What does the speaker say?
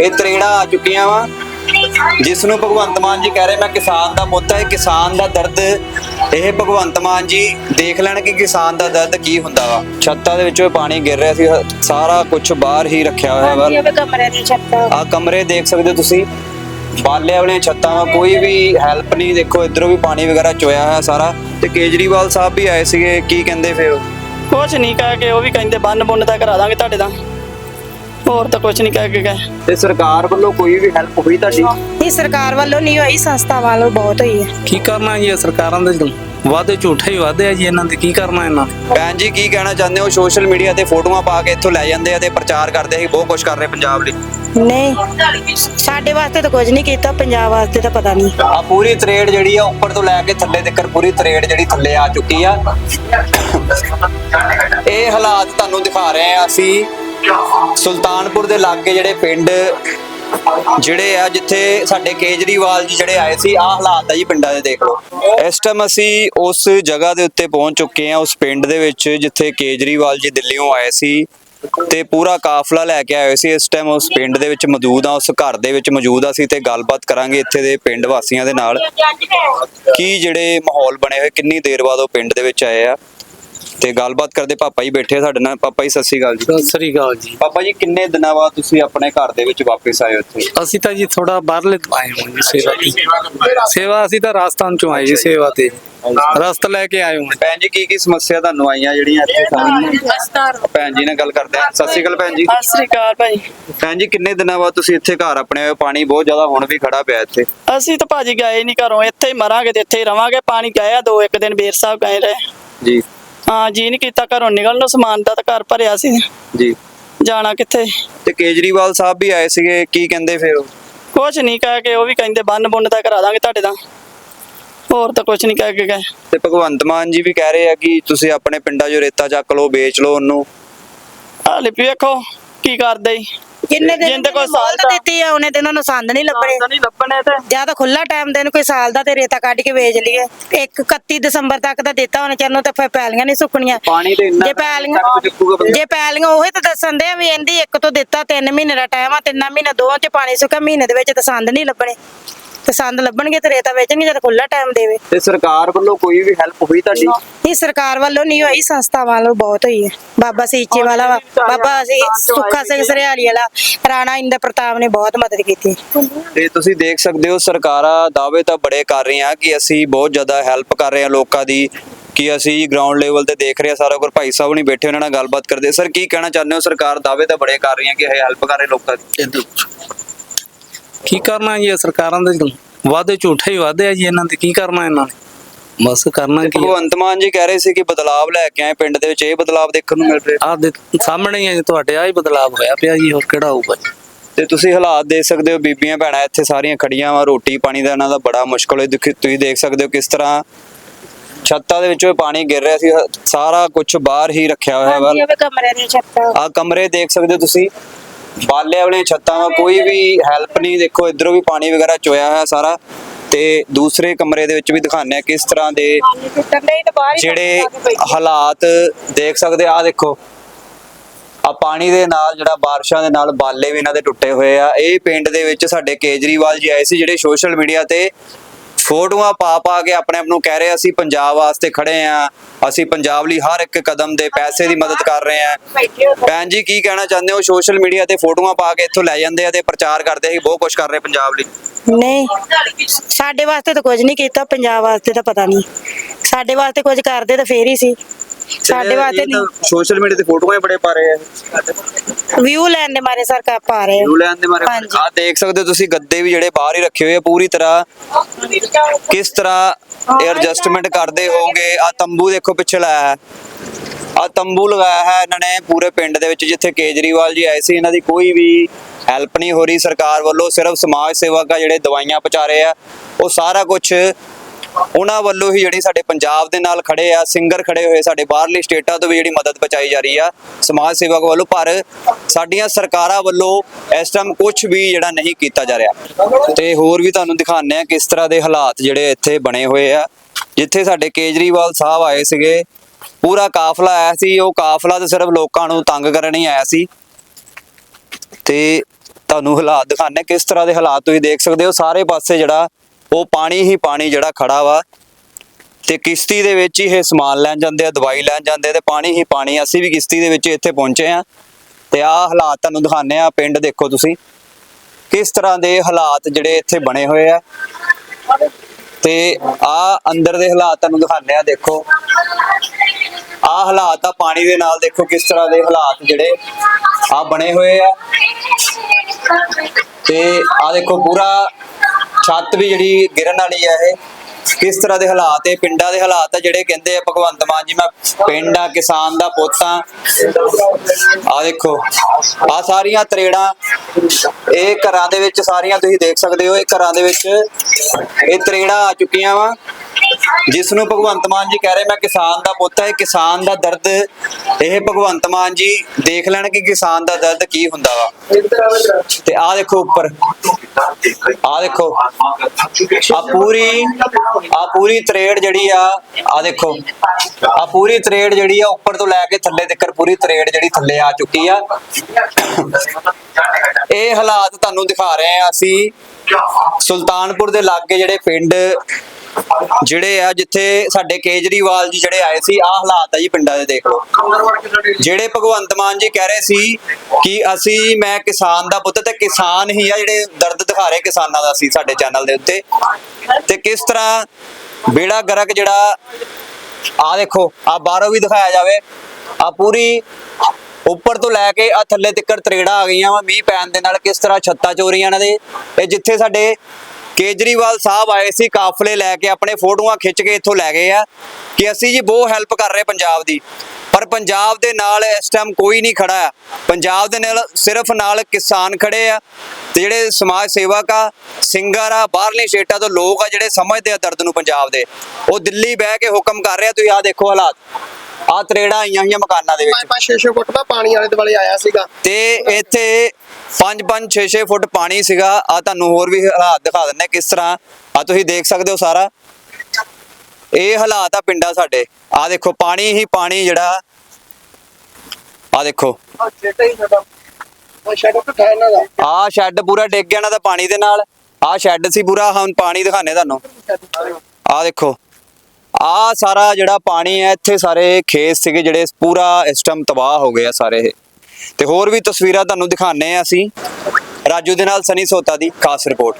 ਇਹ ਤਰੇੜਾ ਆ ਚੁੱਕੀਆਂ ਵਾ। ਜਿਸ ਨੂੰ ਭਗਵੰਤ ਮਾਨ ਜੀ ਕਹਿ ਰਹੇ ਮੈਂ ਕਿਸਾਨ ਦਾ ਮੁੱਦਾ ਹੈ ਕਿਸਾਨ ਦਾ ਦਰਦ ਇਹ ਭਗਵੰਤ ਮਾਨ ਜੀ ਦੇਖ ਲੈਣ ਕਿ ਕਿਸਾਨ ਦਾ ਦਰਦ ਕੀ ਹੁੰਦਾ ਵਾ। ਛੱਤਾਂ ਦੇ ਵਿੱਚੋਂ ਪਾਣੀ ਗਿਰ ਰਿਹਾ ਸੀ ਸਾਰਾ ਕੁਝ ਬਾਹਰ ਹੀ ਰੱਖਿਆ ਹੋਇਆ ਵਾ। ਕਮਰੇ ਦੀ ਛੱਤ। ਆ ਕਮਰੇ ਦੇਖ ਸਕਦੇ ਹੋ ਤੁਸੀਂ ਬਾਲੇ ਵਾਲੀਆਂ ਛੱਤਾਂ ਵਾ ਕੋਈ ਵੀ ਹੈਲਪ ਨਹੀਂ ਦੇਖੋ ਇਧਰੋਂ ਵੀ ਪਾਣੀ ਵਗੈਰਾ ਚੋਇਆ ਹੋਇਆ ਸਾਰਾ। ਤੇ ਕੇਜਰੀਵਾਲ ਸਾਹਿਬ ਵੀ ਆਏ ਸੀਗੇ ਕੀ ਕਹਿੰਦੇ ਫਿਰ? ਕੁਛ ਨਹੀਂ ਕਹਿ ਕੇ ਉਹ ਵੀ ਕਹਿੰਦੇ ਬੰਨ ਬੁੰਨ ਤਾਂ ਕਰਾ ਦਾਂਗੇ ਤੁਹਾਡੇ ਦਾ ਹੋਰ ਤਾਂ ਕੁਛ ਨਹੀਂ ਕਹਿ ਕੇ ਗਏ। ਤੇ ਸਰਕਾਰ ਵੱਲੋਂ ਕੋਈ ਵੀ ਹੈਲਪ ਹੋਈ ਤੁਹਾਡੀ? ਇਹ ਸਰਕਾਰ ਵੱਲੋਂ ਨਹੀਂ ਹੋਈ ਸੰਸਥਾ ਵੱਲੋਂ ਬਹੁਤ ਹੋਈ ਹੈ। ਕੀ ਕਰਨਾ ਜੀ ਇਹ ਸਰਕਾਰਾਂ ਦੇ ਵਾਅਦੇ ਝੂਠੇ ਹੀ ਵਾਅਦੇ ਆ ਜੀ ਇਹਨਾਂ ਦੇ ਕੀ ਕਰਨਾ ਇਹਨਾਂ ਨੇ? ਭੈਣ ਜੀ ਕੀ ਕਹਿਣਾ ਚਾਹੁੰਦੇ ਹੋ? ਸੋਸ਼ਲ ਮੀਡੀਆ ਤੇ ਫੋਟੋਆਂ ਪਾ ਕੇ ਇੱਥੋਂ ਲੈ ਜਾਂਦੇ ਆ ਤੇ ਪ੍ਰਚਾਰ ਕਰਦੇ ਆ ਕਿ ਬਹੁਤ ਕੁਝ ਕਰ ਰਹੇ ਪੰਜਾਬ ਲਈ। ਨਹੀਂ ਸਾਡੇ ਵਾਸਤੇ ਤਾਂ ਕੁਝ ਨਹੀਂ ਕੀਤਾ ਪੰਜਾਬ ਵਾਸਤੇ ਤਾਂ ਪਤਾ ਨਹੀਂ। ਆ ਪੂਰੀ ਤਰੇੜ ਜਿਹੜੀ ਆ ਉੱਪਰ ਤੋਂ ਲੈ ਕੇ ਥੱਲੇ ਤੱਕ ਪੂਰੀ ਤਰੇੜ ਜਿਹੜੀ ਥੱਲੇ ਆ ਚੁੱਕੀ ਆ। ਇਹ ਹਾਲਾਤ ਤੁਹਾਨੂੰ ਦਿਖਾ ਰਹੇ ਆ ਅਸੀਂ। ਸੁਲਤਾਨਪੁਰ ਦੇ ਲਾਗੇ ਜਿਹੜੇ ਪਿੰਡ, ਜਿਹੜੇ ਆ ਜਿੱਥੇ ਸਾਡੇ ਕੇਜਰੀਵਾਲ ਜੀ ਜਿਹੜੇ ਆਏ ਸੀ ਆ ਹਾਲਾਤ ਆ ਜੀ ਪਿੰਡਾਂ ਦੇ ਦੇਖ ਲਓ। ਇਸ ਟਾਈਮ ਅਸੀਂ ਉਸ ਜਗ੍ਹਾ ਦੇ ਉੱਤੇ ਪਹੁੰਚ ਚੁੱਕੇ ਆ ਉਸ ਪਿੰਡ ਦੇ ਵਿੱਚ, ਜਿੱਥੇ ਕੇਜਰੀਵਾਲ ਜੀ ਦਿੱਲੀੋਂ ਆਏ ਸੀ ਤੇ ਪੂਰਾ ਕਾਫਲਾ ਲੈ ਕੇ ਆਏ ਸੀ। ਇਸ ਟਾਈਮ ਉਸ ਪਿੰਡ ਦੇ ਵਿੱਚ ਮੌਜੂਦ ਆ ਉਸ ਘਰ ਦੇ ਵਿੱਚ ਮੌਜੂਦ ਆ ਸੀ ਤੇ ਗੱਲਬਾਤ ਕਰਾਂਗੇ ਇੱਥੇ ਦੇ ਪਿੰਡ ਵਾਸੀਆਂ ਦੇ ਨਾਲ। ਕੀ ਜਿਹੜੇ ਮਾਹੌਲ ਬਣੇ ਹੋਏ, ਕਿੰਨੀ ਦੇਰ ਬਾਅਦ ਉਹ ਪਿੰਡ ਦੇ ਵਿੱਚ ਆਏ ਆ? ਤੇ ਗੱਲਬਾਤ ਕਰਦੇ ਪਾਪਾ ਜੀ ਬੈਠੇ ਸਾਡੇ ਨਾਲ। ਪਾਪਾ ਜੀ ਸਤਿ ਸ਼੍ਰੀ ਅਕਾਲ ਜੀ। ਸਤਿ ਸ੍ਰੀ ਅਕਾਲ ਜੀ। ਪਾਪਾ ਜੀ ਕਿੰਨੇ ਦਿਨਾਂ ਬਾਅਦ ਤੁਸੀਂ ਆਪਣੇ ਘਰ ਦੇ ਵਿੱਚ ਵਾਪਸ ਆਏ ਹੋ ਇੱਥੇ? ਅਸੀਂ ਤਾਂ ਜੀ ਥੋੜਾ ਬਾਹਰਲੇ ਤੋਂ ਆਏ ਹਾਂ ਜੀ ਸੇਵਾ ਦੀ। ਸੇਵਾ ਅਸੀਂ ਤਾਂ ਰਾਜਸਥਾਨ ਚੋਂ ਆਏ ਜੀ ਸੇਵਾ ਤੇ। ਰਸਤ ਲੈ ਕੇ ਆਏ ਹਾਂ। ਭੈਣ ਜੀ ਕੀ ਕੀ ਸਮੱਸਿਆ ਤੁਹਾਨੂੰ ਆਈਆਂ ਜਿਹੜੀਆਂ ਇੱਥੇ ਸਾਹਮਣੇ? ਭੈਣ ਜੀ ਨਾਲ ਗੱਲ ਕਰਦੇ ਆ ਸਤਿ ਸ਼੍ਰੀ ਅਕਾਲ ਭੈਣ ਜੀ। ਸਤਿ ਸ੍ਰੀ ਅਕਾਲ ਭਾਈ। ਭੈਣ ਜੀ ਕਿੰਨੇ ਦਿਨਾਂ ਬਾਅਦ ਤੁਸੀਂ ਇੱਥੇ ਘਰ ਆਪਣੇ ਆਏ ਹੋ? ਪਾਣੀ ਬਹੁਤ ਜ਼ਿਆਦਾ ਹੁਣ ਵੀ ਖੜਾ ਪਿਆ ਇੱਥੇ। ਅਸੀਂ ਤਾਂ ਭਾਜੀ ਗਏ ਨਹੀਂ ਘਰੋਂ। ਇੱਥੇ ਹੀ ਮਰਾਂਗੇ ਤੇ ਇੱਥੇ ਹੀ ਰਵਾਂਗੇ। ਪਾਣੀ ਗਏ ਦੋ ਇੱਕ ਦਿਨ ਬੇਰ ਸਾਹਿਬ ਗਏ ਰਹੇ। ਜੀ। ਹਾਂ ਜੀ ਨਹੀਂ ਕੀਤਾ ਘਰੋਂ ਨਿਕਲਣ ਨੂੰ ਸਮਾਨ ਦਾ ਤਾਂ ਘਰ ਭਰਿਆ ਸੀ। ਜੀ। ਜਾਣਾ ਕਿੱਥੇ? ਤੇ ਕੇਜਰੀਵਾਲ ਸਾਹਿਬ ਵੀ ਆਏ ਸੀਗੇ ਕੀ ਕਹਿੰਦੇ ਫਿਰ ਉਹ? ਕੁਛ ਨਹੀਂ ਕਹਿ ਕੇ ਉਹ ਵੀ ਕਹਿੰਦੇ ਬੰਨ ਬੁੰਨ ਤਾਂ ਕਰਾ ਦਾਂਗੇ ਤੁਹਾਡੇ ਦਾ ਹੋਰ ਤਾਂ ਕੁਛ ਨਹੀਂ ਕਹਿ ਕੇ ਗਏ। ਤੇ ਭਗਵੰਤ ਮਾਨ ਜੀ ਵੀ ਕਹਿ ਰਹੇ ਆ ਕਿ ਤੁਸੀਂ ਆਪਣੇ ਪਿੰਡਾਂ 'ਚੋਂ ਰੇਤਾ ਚੱਕ ਲਓ ਵੇਚ ਲਓ ਉਹਨੂੰ। ਹਾਲੇ ਵੀ ਵੇਖੋ ਕੀ ਕਰਦੇ ਈ। ਜਿੰਨੇ ਦਿਨ ਮੋਹਲਤ ਸਾਲ ਦਾ- ਦਿੱਤੀ ਆ ਉਹਨੇ ਦਿਨਾਂ ਨੂੰ ਸੰਦ ਨਹੀਂ ਲੱਭਣੇ। ਤਾਂ ਨਹੀਂ ਲੱਭਣੇ ਤੇ। ਜਾਂ ਤਾਂ ਖੁੱਲਾ ਟਾਈਮ ਦੇਣ ਕੋਈ ਸਾਲ ਦਾ ਤੇ ਰੇਤਾ ਕੱਢ ਕੇ ਵੇਚ ਲਈਏ। ਇੱਕ 31 ਦਸੰਬਰ ਤੱਕ ਦਾ ਦਿੱਤਾ ਉਹਨੇ ਚਰਨੋਂ ਤੇ ਫਿਰ ਪੈਲੀਆਂ ਨਹੀਂ ਸੁੱਕਣੀਆਂ। ਪਾਣੀ ਤੇ ਇੰਨਾ ਜੇ ਪੈਲੀਆਂ। ਜੇ ਪੈਲੀਆਂ ਉਹੀ ਤਾਂ ਦੱਸਣ ਦੇ ਆ ਵੀ ਇਹਦੀ ਇੱਕ ਤੋਂ ਦਿੱਤਾ 3 ਮਹੀਨੇ ਦਾ ਟਾਈਮ ਆ ਤਿੰਨਾਂ ਮਹੀਨੇ ਦੋਵਾਂ ਚ ਪਾਣੀ ਸੁੱਕਾ ਮਹੀਨੇ ਦੇ ਵਿੱਚ ਤਾਂ ਸੰਦ ਨਹੀਂ ਲੱਭਣੇ। ਤੇ ਸੰਦ ਲੱਭਣਗੇ ਤੇ ਰੇਤਾ ਵੇਚਣਗੇ ਜਦ ਖੁੱਲਾ ਟਾਈਮ ਦੇਵੇ। ਤੇ ਸਰਕਾਰ ਵੱਲੋਂ ਕੋਈ ਵੀ ਹੈਲਪ ਹੋਈ ਤੁਹਾਡੀ? ਇਹ ਸਰਕਾਰ ਵੱਲੋਂ ਨਹੀਂ ਹੋਈ ਸੰਸਥਾ ਵੱਲੋਂ ਬਹੁਤ ਹੋਈ ਹੈ। ਬਾਬਾ ਸੀਚੇ ਵਾਲਾ ਵਾ ਬਾਬਾ ਸੀ ਸੁੱਖਾ ਸਿੰਘ ਸਰਿਆਲੀ ਵਾਲਾ ਰਾਣਾ ਇੰਦਰ ਪ੍ਰਤਾਪ ਨੇ ਬਹੁਤ ਮਦਦ ਕੀਤੀ। ਤੇ ਤੁਸੀਂ ਦੇਖ ਸਕਦੇ ਹੋ ਸਰਕਾਰਾਂ ਦਾਅਵੇ ਤਾਂ ਬੜੇ ਕਰ ਰਹੀਆਂ ਕਿ ਅਸੀਂ ਬਹੁਤ ਜ਼ਿਆਦਾ ਹੈਲਪ ਕਰ ਰਹੇ ਹਾਂ ਲੋਕਾਂ ਦੀ ਕਿ ਅਸੀਂ ਗਰਾਊਂਡ ਲੈਵਲ ਤੇ ਦੇਖ ਰਹੇ ਸਾਰਾ ਕੁਝ। ਭਾਈ ਸਾਹਿਬ ਨਹੀਂ ਬੈਠੇ ਉਹਨਾਂ ਨਾਲ ਗੱਲਬਾਤ ਕਰਦੇ। ਸਰ ਕੀ ਕਹਿਣਾ ਚਾਹੁੰਦੇ ਹੋ? ਸਰਕਾਰ ਦਾਅਵੇ ਤਾਂ ਬੜੇ ਕਰ ਰਹੀਆਂ ਕਿ ਇਹ ਹੈਲਪ ਕਰ ਰਹੇ ਲੋਕਾਂ ਦੀ। ਕੀ ਕਰਨਾ ਜੀ ਇਹ ਸਰਕਾਰਾਂ ਦੇ ਵਾਅਦੇ ਝੂਠੇ ਹੀ ਵਾਅਦੇ ਆ ਜੀ ਇਹਨਾਂ ਦੇ ਕੀ ਕਰਨਾ ਇਹਨਾਂ ਨੇ? ਬਸ ਕਰਨਾ ਕੀ ਭਗਵੰਤ ਮਾਨ ਜੀ ਕਹਿ ਰਹੇ ਸੀ ਕਿ ਬਦਲਾਵ ਲੈ ਕੇ ਆਏ ਪਿੰਡ ਦੇ ਵਿੱਚ ਇਹ ਬਦਲਾਵ ਦੇਖਣ ਨੂੰ ਮਿਲ ਰਿਹਾ। ਆ ਦੇ ਸਾਹਮਣੇ ਹੀ ਆ ਜੀ ਤੁਹਾਡੇ ਆ ਹੀ ਬਦਲਾਅ ਹੋਇਆ ਪਿਆ ਜੀ ਹੋਰ ਕਿਹੜਾ ਹੋਊਗਾ ਜੀ? ਤੇ ਤੁਸੀਂ ਹਾਲਾਤ ਦੇਖ ਸਕਦੇ ਹੋ ਬੀਬੀਆਂ ਭੈਣਾਂ ਇੱਥੇ ਸਾਰੀਆਂ ਖੜੀਆਂ ਵਾ ਰੋਟੀ ਪਾਣੀ ਦਾ ਇਹਨਾਂ ਦਾ ਬੜਾ ਮੁਸ਼ਕਲ ਹੈ ਦੁਖੀ- ਤੁਸੀਂ ਦੇਖ ਸਕਦੇ ਹੋ ਕਿਸ ਤਰ੍ਹਾਂ ਛੱਤਾਂ ਦੇ ਵਿੱਚੋਂ ਪਾਣੀ ਗਿਰ ਰਿਹਾ ਸੀ ਸਾਰਾ ਕੁਝ ਬਾਹਰ ਹੀ ਰੱਖਿਆ ਹੋਇਆ ਵਾ। ਇਹ ਵੀ ਕਮਰੇ ਦੀ ਛੱਤ। ਆ ਕਮਰੇ ਦੇਖ ਸਕਦੇ ਹੋ ਤੁਸੀਂ ਬਾਲੇ ਵਾਲੀਆਂ ਛੱਤਾਂ ਵਾ ਕੋਈ ਵੀ ਹੈਲਪ ਨਹੀਂ ਦੇਖੋ ਇਧਰੋਂ ਵੀ ਪਾਣੀ ਵਗੈਰਾ ਚੋਇਆ ਹੋਇਆ ਸਾਰਾ ਤੇ ਦੂਸਰੇ ਕਮਰੇ ਦੇ ਵਿੱਚ ਵੀ ਦਿਖਾਉਂਦੇ ਆ ਕਿਸ ਤਰ੍ਹਾਂ ਦੇ ਜਿਹੜੇ। ਹਾਲਾਤ ਦੇਖ ਸਕਦੇ ਆ ਦੇਖੋ ਆ ਪਾਣੀ ਦੇ ਨਾਲ ਜਿਹੜਾ ਬਾਰਿਸ਼ਾਂ ਦੇ ਨਾਲ ਬਾਲੇ ਵੀ ਇਹਨਾਂ ਦੇ ਟੁੱਟੇ ਹੋਏ ਆ ਇਹ ਪਿੰਡ ਦੇ ਵਿੱਚ ਸਾਡੇ ਕੇਜਰੀਵਾਲ ਜੀ ਆਏ ਸੀ ਜਿਹੜੇ ਸੋਸ਼ਲ ਮੀਡੀਆ ਤੇ ਫੋਟੋਆਂ ਪਾ ਪਾ ਕੇ ਆਪਣੇ ਆਪ ਨੂੰ ਕਹਿ ਰਹੇ ਅਸੀਂ ਪੰਜਾਬ ਵਾਸਤੇ ਖੜੇ ਆ, ਅਸੀਂ ਪੰਜਾਬ ਲਈ ਹਰ ਇੱਕ ਕਦਮ ਦੇ ਪੈਸੇ ਦੀ ਮਦਦ ਕਰ ਰਹੇ ਆ। ਭੈਣ ਜੀ, ਕੀ ਕਹਿਣਾ ਚਾਹੁੰਦੇ ਹੋ? ਸੋਸ਼ਲ ਮੀਡੀਆ ਤੇ ਫੋਟੋਆਂ ਪਾ ਕੇ ਇੱਥੋਂ ਲੈ ਜਾਂਦੇ ਆ ਤੇ ਪ੍ਰਚਾਰ ਕਰਦੇ ਆ ਬਹੁਤ ਕੁਝ ਕਰ ਰਹੇ ਪੰਜਾਬ ਲਈ। ਨਹੀਂ, ਸਾਡੇ ਵਾਸਤੇ ਤਾਂ ਕੁਝ ਨਹੀਂ ਕੀਤਾ, ਪੰਜਾਬ ਵਾਸਤੇ ਤਾਂ ਪਤਾ ਨਹੀਂ। ਸਾਡੇ ਵਾਸਤੇ ਕੁਝ ਕਰਦੇ ਤਾਂ ਫੇਰ ਹੀ ਸੀ। ਸਾਡੇ ਵਾਸਤੇ ਨਹੀਂ। ਸੋਸ਼ਲ ਮੀਡੀਆ ਤੇ ਫੋਟੋਆਂ ਹੀ ਬੜੇ ਪਾ ਰਹੇ ਆ। ਵਿਊ ਲੈਣ ਦੇ ਮਾਰੇ ਸਰਕਾਰ ਪਾ ਰਹੇ ਨੂੰ ਲੈਣ ਦੇ ਮਾਰੇ। ਹਾਂਜੀ। ਆ ਦੇਖ ਸਕਦੇ ਹੋ ਤੁਸੀਂ ਗੱਦੇ ਵੀ ਜਿਹੜੇ ਬਾਹਰ ਹੀ ਰੱਖੇ ਹੋਏ ਆ ਪੂਰੀ ਤਰ੍ਹਾਂ ਕਿਸ ਤਰ੍ਹਾਂ ਐਡਜਸਟਮੈਂਟ ਕਰਦੇ ਹੋਵੋਗੇ। ਆ ਤੰਬੂ ਦੇਖੋ ਪਿੱਛੇ ਲਾਇਆ ਹੈ। ਆ ਤੰਬੂ ਲਗਾਇਆ ਹੈ ਇਹਨਾਂ ਨੇ ਪੂਰੇ ਪਿੰਡ ਦੇ ਵਿੱਚ ਜਿੱਥੇ ਕੇਜਰੀਵਾਲ ਜੀ ਆਏ ਸੀ ਇਹਨਾਂ ਦੀ ਕੋਈ ਵੀ ਹੈਲਪ ਨਹੀਂ ਹੋ ਰਹੀ ਸਰਕਾਰ ਵੱਲੋਂ। ਸਿਰਫ ਸਮਾਜ ਸੇਵਕ ਆ ਜਿਹੜੇ ਦਵਾਈਆਂ ਪਹੁੰਚਾ ਰਹੇ ਆ। ਉਹ ਸਾਰਾ ਕੁਝ ਉਹਨਾਂ ਵੱਲੋਂ ਹੀ ਜਿਹੜੀ ਸਾਡੇ ਪੰਜਾਬ ਦੇ ਨਾਲ ਖੜੇ ਆ ਸਿੰਗਰ ਖੜੇ ਹੋਏ ਸਾਡੇ ਬਾਹਰਲੀ ਸਟੇਟਾਂ ਤੋਂ ਵੀ ਜਿਹੜੀ ਮਦਦ ਪਹੁੰਚਾਈ ਜਾ ਰਹੀ ਆ ਸਮਾਜ ਸੇਵਕ ਵੱਲੋਂ, ਪਰ ਸਾਡੀਆਂ ਸਰਕਾਰਾਂ ਵੱਲੋਂ ਇਸ ਟਾਈਮ ਕੁਝ ਵੀ ਜਿਹੜਾ ਨਹੀਂ ਕੀਤਾ ਜਾ ਰਿਹਾ। ਤੇ ਹੋਰ ਵੀ ਤੁਹਾਨੂੰ ਦਿਖਾਉਂਦੇ ਆ ਕਿਸ ਤਰ੍ਹਾਂ ਦੇ ਹਾਲਾਤ ਜਿਹੜੇ ਇੱਥੇ ਬਣੇ ਹੋਏ ਆ। ਜਿੱਥੇ ਸਾਡੇ ਕੇਜਰੀਵਾਲ ਸਾਹਿਬ ਆਏ ਸੀਗੇ, ਪੂਰਾ ਕਾਫਲਾ ਆਇਆ ਸੀ, ਉਹ ਕਾਫਲਾ ਤਾਂ ਸਿਰਫ ਲੋਕਾਂ ਨੂੰ ਤੰਗ ਕਰਨ ਹੀ ਆਇਆ ਸੀ। ਤੇ ਤੁਹਾਨੂੰ ਹਾਲਾਤ ਦਿਖਾਣੇ ਕਿਸ ਤਰ੍ਹਾਂ ਦੇ ਹਾਲਾਤ ਤੁਸੀਂ ਦੇਖ ਸਕਦੇ ਹੋ, ਸਾਰੇ ਪਾਸੇ ਜਿਹੜਾ ਉਹ ਪਾਣੀ ਹੀ ਪਾਣੀ ਜਿਹੜਾ ਖੜਾ ਵਾ ਤੇ ਕਿਸ਼ਤੀ ਦੇ ਵਿੱਚ ਹੀ ਇਹ ਸਮਾਨ ਲੈਣ ਜਾਂਦੇ ਆ, ਦਵਾਈ ਲੈਣ ਜਾਂਦੇ ਆ ਤੇ ਪਾਣੀ ਹੀ ਪਾਣੀ ਅਸੀਂ ਵੀ ਕਿਸ਼ਤੀ ਦੇ ਵਿੱਚ ਇੱਥੇ ਪਹੁੰਚੇ ਆ ਤੇ ਆਹ ਹਾਲਾਤ ਤੁਹਾਨੂੰ ਦਿਖਾਣੇ ਆ, ਪਿੰਡ ਦੇਖੋ ਤੁਸੀਂ। ਕਿਸ ਤਰ੍ਹਾਂ ਦੇ ਹਾਲਾਤ ਜਿਹੜੇ ਇੱਥੇ ਬਣੇ ਹੋਏ ਆ। ਤੇ ਆ ਅੰਦਰ ਦੇ ਹਾਲਾਤ ਤੁਹਾਨੂੰ ਦਿਖਾਣੇ ਆ, ਦੇਖੋ। ਆ ਹਾਲਾਤ ਆ, ਪਾਣੀ ਦੇ ਨਾਲ ਦੇਖੋ ਕਿਸ ਤਰ੍ਹਾਂ ਦੇ ਹਾਲਾਤ ਜਿਹੜੇ ਆ ਬਣੇ ਹੋਏ ਆ। ਤੇ ਆ ਦੇਖੋ ਪੂਰਾ ਛੱਤ ਵੀ ਜਿਹੜੀ ਗਿਰਨ ਵਾਲੀ ਆ ਇਹ। ਕਿਸ ਤਰ੍ਹਾਂ ਦੇ ਹਾਲਾਤ ਇਹ, ਪਿੰਡਾਂ ਦੇ ਹਾਲਾਤ ਆ ਜਿਹੜੇ ਕਹਿੰਦੇ ਆ, ਭਗਵੰਤ ਮਾਨ ਜੀ, ਮੈਂ ਪਿੰਡ ਆ, ਕਿਸਾਨ ਦਾ ਪੁੱਤ ਆ। ਆ ਦੇਖੋ ਆ ਸਾਰੀਆਂ ਤਰੇੜਾਂ, ਇਹ ਘਰਾਂ ਦੇ ਵਿੱਚ ਸਾਰੀਆਂ ਤੁਸੀਂ ਦੇਖ ਸਕਦੇ ਹੋ, ਇਹ ਘਰਾਂ ਦੇ ਵਿੱਚ ਇਹ ਤਰੇੜਾਂ ਆ ਚੁੱਕੀਆਂ ਵਾ। ਜਿਸ ਨੂੰ ਭਗਵੰਤ ਮਾਨ ਜੀ ਕਹਿ ਰਹੇ, ਮੈਂ ਕਿਸਾਨ ਦਾ ਪੁੱਤ ਹੈ ਕਿਸਾਨ ਦਾ ਦਰਦ, ਇਹ ਭਗਵੰਤ ਮਾਨ ਜੀ ਦੇਖ ਲੈਣ ਕਿ ਕਿਸਾਨ ਦਾ ਦਰਦ ਕੀ ਹੁੰਦਾ ਵਾ। ਤੇ ਆ ਦੇਖੋ ਉੱਪਰ ਆ ਦੇਖੋ ਆ ਪੂਰੀ ਆ ਪੂਰੀ ਤਰੇੜ ਜਿਹੜੀ ਆ ਆ ਦੇਖੋ ਆ ਪੂਰੀ ਤਰੇੜ ਜਿਹੜੀ ਆ ਉੱਪਰ ਤੋਂ ਲੈ ਕੇ ਥੱਲੇ ਤੱਕ ਪੂਰੀ ਤਰੇੜ ਜਿਹੜੀ ਥੱਲੇ ਆ ਚੁੱਕੀ ਆ। ਇਹ ਹਾਲਾਤ ਤੁਹਾਨੂੰ ਦਿਖਾ ਰਹੇ ਆ ਅਸੀਂ। ਸੁਲਤਾਨਪੁਰ ਦੇ ਲਾਗੇ ਜਿਹੜੇ ਪਿੰਡ ਜਿਹੜੇ ਆ ਜਿੱਥੇ ਸਾਡੇ ਕੇਜਰੀਵਾਲ ਜੀ ਜਿਹੜੇ ਆਏ ਸੀ ਆ ਹਾਲਾਤ ਆ ਜੀ ਪਿੰਡਾਂ ਦੇ ਦੇਖ ਲਓ। ਜਿਹੜੇ ਭਗਵੰਤ ਮਾਨ ਜੀ ਕਹਿ ਰਹੇ ਸੀ ਕਿ ਅਸੀਂ, ਮੈਂ ਕਿਸਾਨ ਦਾ ਪੁੱਤ ਤੇ ਕਿਸਾਨ ਹੀ ਆ, ਜਿਹੜੇ ਦਰਦ ਦਿਖਾ ਰਹੇ ਕਿਸਾਨਾਂ ਦਾ ਸੀ ਸਾਡੇ ਚੈਨਲ ਦੇ ਉੱਤੇ। ਤੇ ਕਿਸ ਤਰ੍ਹਾਂ ਬੇੜਾ ਗਰਕ ਜਿਹੜਾ ਆ ਦੇਖੋ ਆ ਬਾਹਰੋਂ ਵੀ ਦਿਖਾਇਆ ਜਾਵੇ ਆ ਪੂਰੀ ਉੱਪਰ ਤੋਂ ਲੈ ਕੇ ਆ ਥੱਲੇ ਤੱਕ ਤਰੇੜਾ ਆ ਗਈਆਂ ਵਾ, ਮੀਂਹ ਪੈਣ ਦੇ ਨਾਲ ਕਿਸ ਤਰ੍ਹਾਂ ਛੱਤਾਂ ਚੋਰੀਆਂ ਇਹਨਾਂ ਦੇ ਇਹ ਜਿੱਥੇ ਸਾਡੇ ਕੇਜਰੀਵਾਲ ਸਾਹਿਬ ਆਏ ਸੀ ਕਾਫਲੇ ਲੈ ਕੇ, ਆਪਣੇ ਫੋਟੋਆਂ ਖਿੱਚ ਕੇ ਇੱਥੋਂ ਲੈ ਗਏ ਆ ਕਿ ਅਸੀਂ ਜੀ ਬਹੁਤ ਹੈਲਪ ਕਰ ਰਹੇ ਪੰਜਾਬ ਦੀ। ਪਰ ਪੰਜਾਬ ਦੇ ਨਾਲ ਇਸ ਟਾਈਮ ਕੋਈ ਨਹੀਂ ਖੜਾ। ਆ ਪੰਜਾਬ ਦੇ ਨਾਲ ਸਿਰਫ ਨਾਲ ਕਿਸਾਨ ਖੜੇ ਆ ਤੇ ਜਿਹੜੇ ਸਮਾਜ ਸੇਵਕ ਆ ਸਿੰਗਰ ਆ ਬਾਹਰਲੇ ਸਟੇਟਾਂ ਤੋਂ ਲੋਕ ਆ ਜਿਹੜੇ ਸਮਝਦੇ ਆ ਦਰਦ ਨੂੰ ਪੰਜਾਬ ਦੇ। ਉਹ ਦਿੱਲੀ ਬਹਿ ਕੇ ਹੁਕਮ ਕਰ ਰਹੇ ਆ ਤੁਸੀਂ ਆ ਦੇਖੋ ਹਾਲਾਤ। ਆ ਤਰੇੜਾਂ ਆਈਆਂ ਹੋਈਆਂ ਮਕਾਨਾਂ ਦੇ ਵਿੱਚ। ਪੰਜ ਪੰਜ 6-6 ਫੁੱਟ ਦਾ ਪਾਣੀ ਆਲੇ ਦੁਆਲੇ ਆਇਆ ਸੀਗਾ। ਤੇ ਇੱਥੇ 5-5 6-6 ਫੁੱਟ ਪਾਣੀ ਸੀਗਾ। ਆ ਤੁਹਾਨੂੰ ਹੋਰ ਵੀ ਹਾਲਾਤ ਦਿਖਾ ਦਿੰਨੇ ਕਿਸ ਤਰ੍ਹਾਂ। ਆ ਤੁਸੀਂ ਦੇਖ ਸਕਦੇ ਹੋ ਸਾਰਾ। ਇਹ ਹਾਲਾਤ ਆ ਪਿੰਡਾਂ ਸਾਡੇ। ਆ ਦੇਖੋ ਪਾਣੀ ਹੀ ਪਾਣੀ ਜਿਹੜਾ। ਆ ਦੇਖੋ। ਦਾ ਆ ਸ਼ੈੱਡ। ਪੂਰਾ ਡਿੱਗ ਗਿਆ ਨਾ ਤਾਂ ਪਾਣੀ ਦੇ ਨਾਲ। ਆ ਸ਼ੈੱਡ ਸੀ ਪੂਰਾ। ਹੁਣ ਪਾਣੀ ਦਿਖਾਣੇ ਤੁਹਾਨੂੰ। ਆ ਦੇਖੋ। ਆ ਸਾਰਾ ਜਿਹੜਾ ਪਾਣੀ ਹੈ, ਇੱਥੇ ਸਾਰੇ ਖੇਤ ਸੀਗੇ ਜਿਹੜੇ ਪੂਰਾ ਸਿਸਟਮ ਤਬਾਹ ਹੋ ਗਏ ਆ ਸਾਰੇ ਇਹ। ਤੇ ਹੋਰ ਵੀ ਤਸਵੀਰਾਂ ਤੁਹਾਨੂੰ ਦਿਖਾਣੇ ਆ ਅਸੀਂ। ਰਾਜੂ ਦੇ ਨਾਲ ਸਨੀ ਸੋਤਾ ਦੀ ਖਾਸ ਰਿਪੋਰਟ